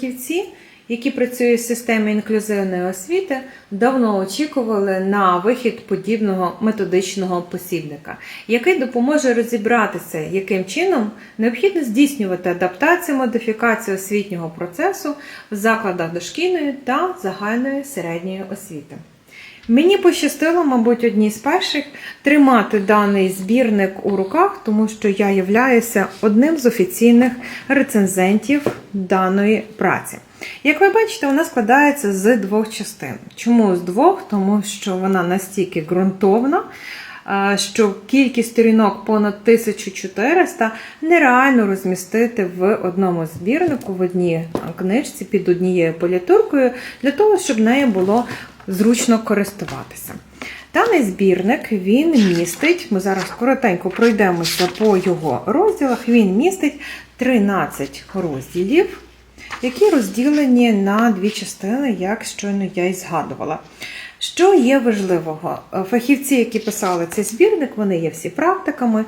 фахівці, які працюють в системі інклюзивної освіти, давно очікували на вихід подібного методичного посібника, який допоможе розібратися, яким чином необхідно здійснювати адаптацію, модифікацію освітнього процесу в закладах дошкільної та загальної середньої освіти. Мені пощастило, мабуть, одній з перших тримати даний збірник у руках, тому що я являюся одним з офіційних рецензентів даної праці. Як ви бачите, вона складається з двох частин. Чому з двох? Тому що вона настільки ґрунтовна, що кількість сторінок понад 1400 нереально розмістити в одному збірнику, в одній книжці під однією політуркою, для того, щоб нею було зручно користуватися. Даний збірник він містить, ми зараз коротенько пройдемося по його розділах. Він містить 13 розділів, які розділені на дві частини, як щойно я й згадувала. Що є важливого? Фахівці, які писали цей збірник, вони є всі практиками.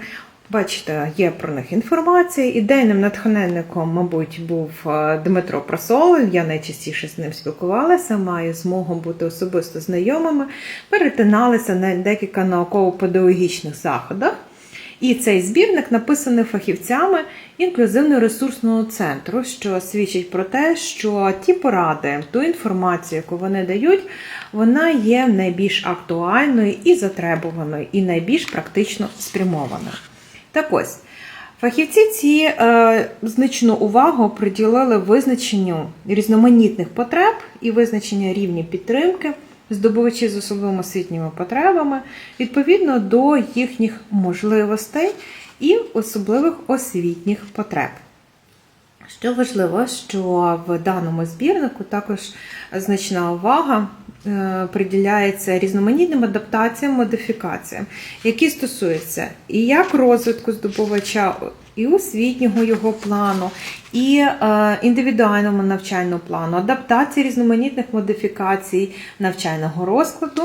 Бачите, є про них інформація. Ідейним натхненником, мабуть, був е, Дмитро Просол. Я найчастіше з ним спілкувалася, маю змогу бути особисто знайомими. Перетиналися на декілька науково-педагогічних заходах. І цей збірник написаний фахівцями інклюзивно-ресурсного центру, що свідчить про те, що ті поради, ту інформацію, яку вони дають, вона є найбільш актуальною і затребуваною, і найбільш практично спрямованою. Так ось, фахівці ці е, значну увагу приділили визначенню різноманітних потреб і визначення рівня підтримки здобувачів з особливими освітніми потребами відповідно до їхніх можливостей і особливих освітніх потреб. Що важливо, що в даному збірнику також значна увага приділяється різноманітним адаптаціям, модифікаціям, які стосуються і як розвитку здобувача, і освітнього його плану, і е, індивідуального навчального плану, адаптації різноманітних модифікацій навчального розкладу,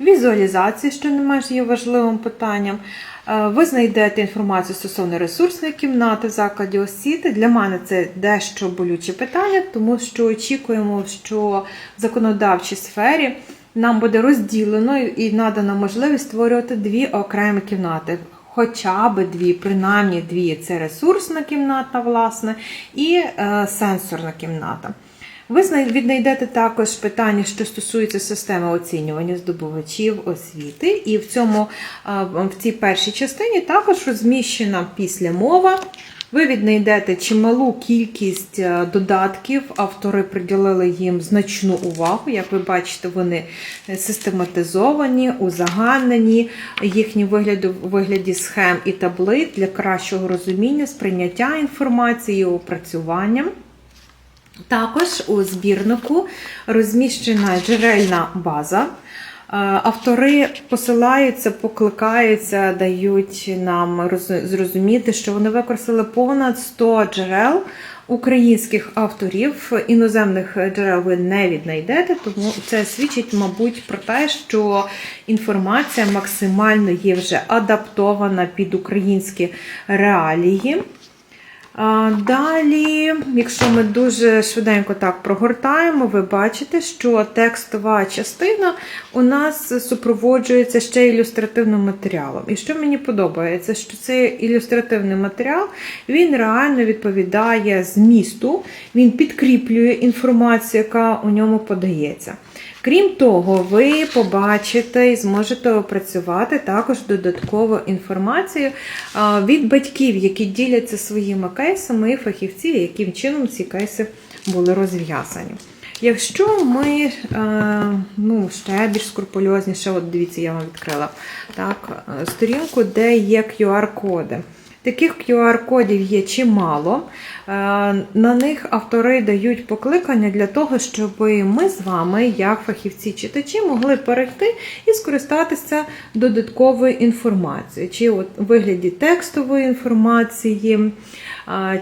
візуалізації, що не менш є важливим питанням. Е, Ви знайдете інформацію стосовно ресурсної кімнати в освіти. Для мене це дещо болюче питання, тому що очікуємо, що в законодавчій сфері нам буде розділено і надана можливість створювати дві окремі кімнати. Хоча б дві, принаймні дві це ресурсна кімната, власне, і е, сенсорна кімната. Ви віднайдете також питання, що стосується системи оцінювання здобувачів освіти, і в цьому в цій першій частині також розміщена післямова. Ви віднайдете чималу кількість е, додатків. Автори приділили їм значну увагу. Як ви бачите, вони систематизовані, узагальнені, їхні вигляди в вигляді схем і таблиць для кращого розуміння, сприйняття інформації, і опрацювання. Також у збірнику розміщена джерельна база. Е, Автори посилаються, покликаються, дають нам зрозуміти, що вони використали понад 100 джерел українських авторів. Іноземних джерел ви не віднайдете, тому це свідчить, мабуть, про те, що інформація максимально є вже адаптована під українські реалії. Далі, якщо ми дуже швиденько так прогортаємо, ви бачите, що текстова частина у нас супроводжується ще ілюстративним матеріалом. І що мені подобається, що цей ілюстративний матеріал він реально відповідає змісту, він підкріплює інформацію, яка у ньому подається. Крім того, ви побачите і зможете опрацювати також додаткову інформацію від батьків, які діляться своїми кейсами, і фахівців, яким чином ці кейси були розв'язані. Якщо ми е, ну, ще більш скрупульозніше, от дивіться, я вам відкрила так, е, сторінку, де є QR-коди. Таких QR-кодів є чимало. Е, На них автори дають покликання для того, щоб ми з вами, як фахівці-читачі, могли перейти і скористатися додатковою інформацією, чи у вигляді текстової інформації,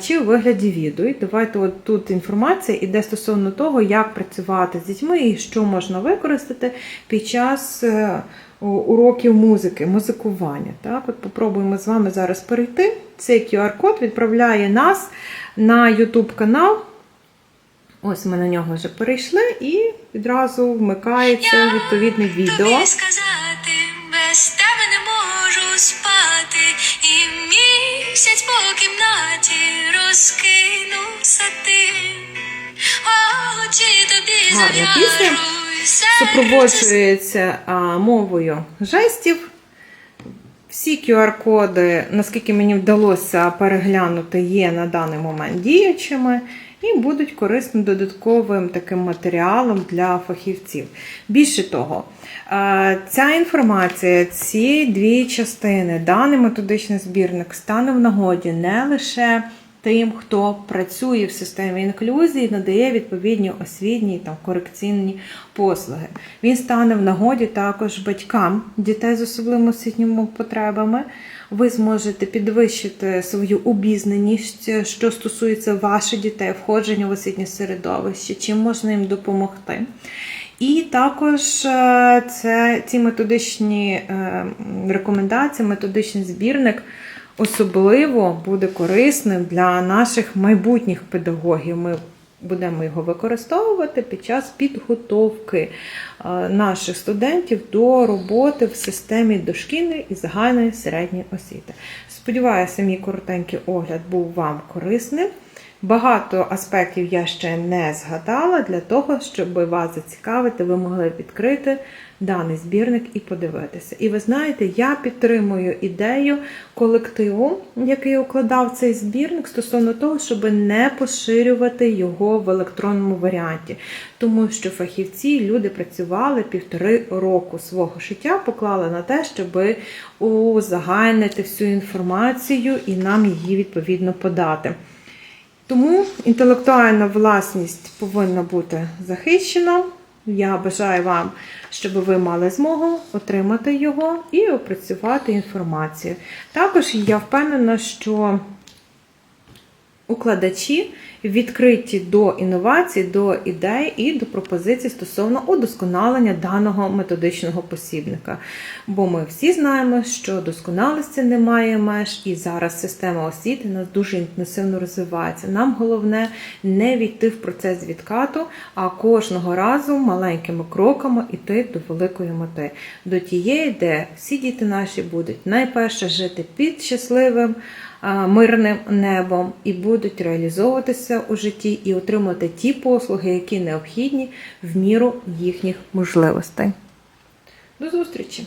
чи у вигляді відео. Давайте от тут інформація іде стосовно того, як працювати з дітьми і що можна використати під час е, уроків музики, музикування. Так, от попробуємо з вами зараз перейти. Цей QR-код відправляє нас на YouTube канал Ось ми на нього вже перейшли і відразу вмикається відповідне відео. Тобі сказати, без тебе не можу спати, і місяць по кімнаті розкинувся ти. Очі тобі зав'яжу, Супроводжується мовою жестів. Всі QR-коди, наскільки мені вдалося переглянути, є на даний момент діючими і будуть корисним додатковим таким матеріалом для фахівців. Більше того, ця інформація, ці дві частини, даний методичний збірник стане в нагоді не лише тим, хто працює в системі інклюзії, надає відповідні освітні там корекційні послуги. Він стане в нагоді також батькам дітей з особливими освітніми потребами. Ви зможете підвищити свою обізнаність, що стосується ваших дітей, входження в освітнє середовище, чим можна їм допомогти. І також е, це ці методичні е, рекомендації, методичний збірник особливо буде корисним для наших майбутніх педагогів. Ми будемо його використовувати під час підготовки е, наших студентів до роботи в системі дошкільної і загальної середньої освіти. Сподіваюся, мій коротенький огляд був вам корисним. Багато аспектів я ще не згадала для того, щоб вас зацікавити, ви могли відкрити даний збірник і подивитися. І ви знаєте, я підтримую ідею колективу, який укладав цей збірник, стосовно того, щоб не поширювати його в електронному варіанті, тому що фахівці, люди працювали півтори року свого життя, поклали на те, щоб узагальнити всю інформацію і нам її відповідно подати. Тому інтелектуальна власність повинна бути захищена. Я бажаю вам, щоб ви мали змогу отримати його і опрацювати інформацію. Також я впевнена, що укладачі відкриті до інновацій, до ідей і до пропозицій стосовно удосконалення даного методичного посібника. Бо ми всі знаємо, що досконалості немає меж, і зараз система освіти нас дуже інтенсивно розвивається. Нам головне не війти в процес відкату, а кожного разу маленькими кроками йти до великої мети, до тієї, де всі діти наші будуть найперше жити під щасливим мирним небом і будуть реалізовуватися у житті і отримати ті послуги, які необхідні в міру їхніх можливостей. До зустрічі!